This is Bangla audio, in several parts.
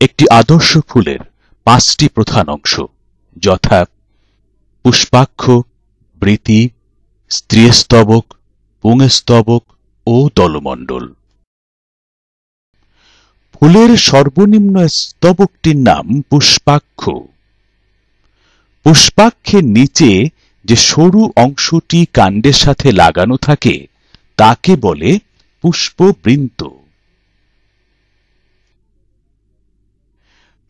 একটি আদর্শ ফুলের পাঁচটি প্রধান অংশ, যথা পুষ্পাক্ষ, বৃতি, স্ত্রীস্তবক, পুংস্তবক ও দলমণ্ডল ফুলের সর্বনিম্ন স্তবকটির নাম পুষ্পাক্ষ। পুষ্পাক্ষের নিচে যে সরু অংশটি কাণ্ডের সাথে লাগানো থাকে, তাকে বলে পুষ্পবৃন্ত।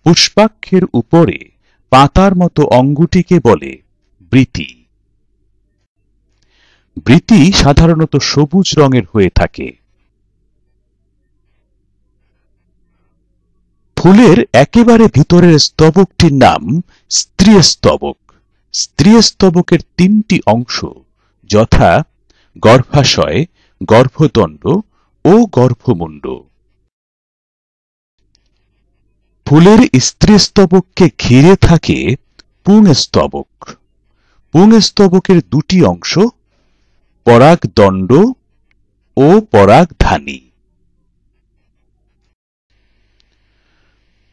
পুষ্পাক্ষের উপরে পাতার মতো অঙ্গটিকে বলে বৃতি। বৃতি সাধারণত সবুজ রঙের হয়ে থাকে। ফুলের একেবারে ভিতরের স্তবকটির নাম স্ত্রীস্তবক। স্ত্রীস্তবকের তিনটি অংশ যথা গর্ভাশয়, গর্ভদণ্ড ও গর্ভমুণ্ড। ফুলের স্ত্রীস্তবককে ঘিরে থাকে পুংস্তবক। পুংস্তবকের দুটি অংশ, পরাগদণ্ড ও পরাগধানী।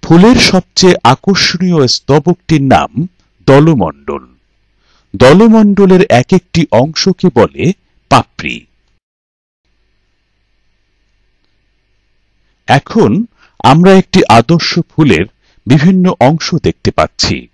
ফুলের সবচেয়ে আকর্ষণীয় স্তবকটির নাম দলমণ্ডল। দলমণ্ডলের এক একটি অংশকে বলে পাপড়ি। এখন আমরা একটি আদর্শ ফুলের বিভিন্ন অংশ দেখতে পাচ্ছি।